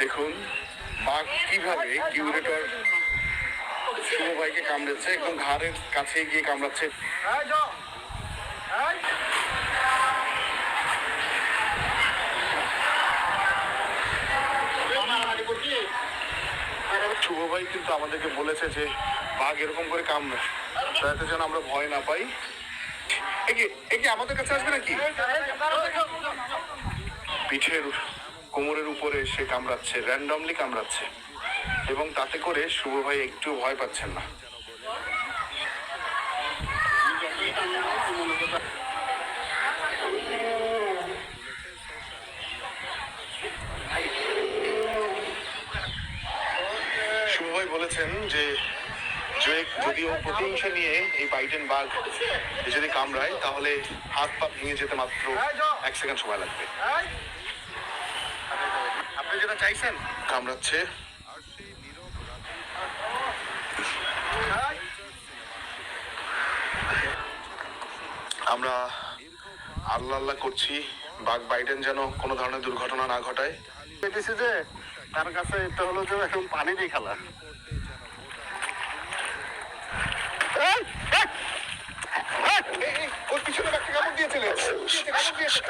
দেখুন, বাঘ কীভাবে কিউরেটর শুভ ভাইকে কামড়েছে একদম ঘাড়ের কাছে গিয়ে কামড়াচ্ছে। শুভ ভাই কিন্তু আমাদেরকে বলেছে যে বাঘ এরকম করে কামড়ায় যাতে যেন আমরা ভয় না পাই। একে একে আমাদের কাছে আসবে নাকি? পিঠের কোমরের উপরে সে কামড়াচ্ছে র্যান্ডমলি কামড়াচ্ছে। এবং তাতে করে শুভ ভাই একটু ভয় পাচ্ছেন না। শুভ ভাই বলেছেন যে যদিও প্রতিহিংসা নিয়ে এই বাইটেন বাঘ যদি কামড়ায়, তাহলে হাত পা ভেঙে যেতে মাত্র এক সেকেন্ড সময় লাগবে। আপনি যেটা চাইছেন কামড়াচ্ছে আমরা আল্লাহ আল্লাহ করছি বাঘ বাইডেন যেন কোনো ধরনের দুর্ঘটনা না ঘটায় পেতেছি যে তার কাছে এটা হলো যে এখন পানি দিয়ে খেলা ওর পিছনে একটা কামড় দিয়েছিলে কামড় দিয়েছে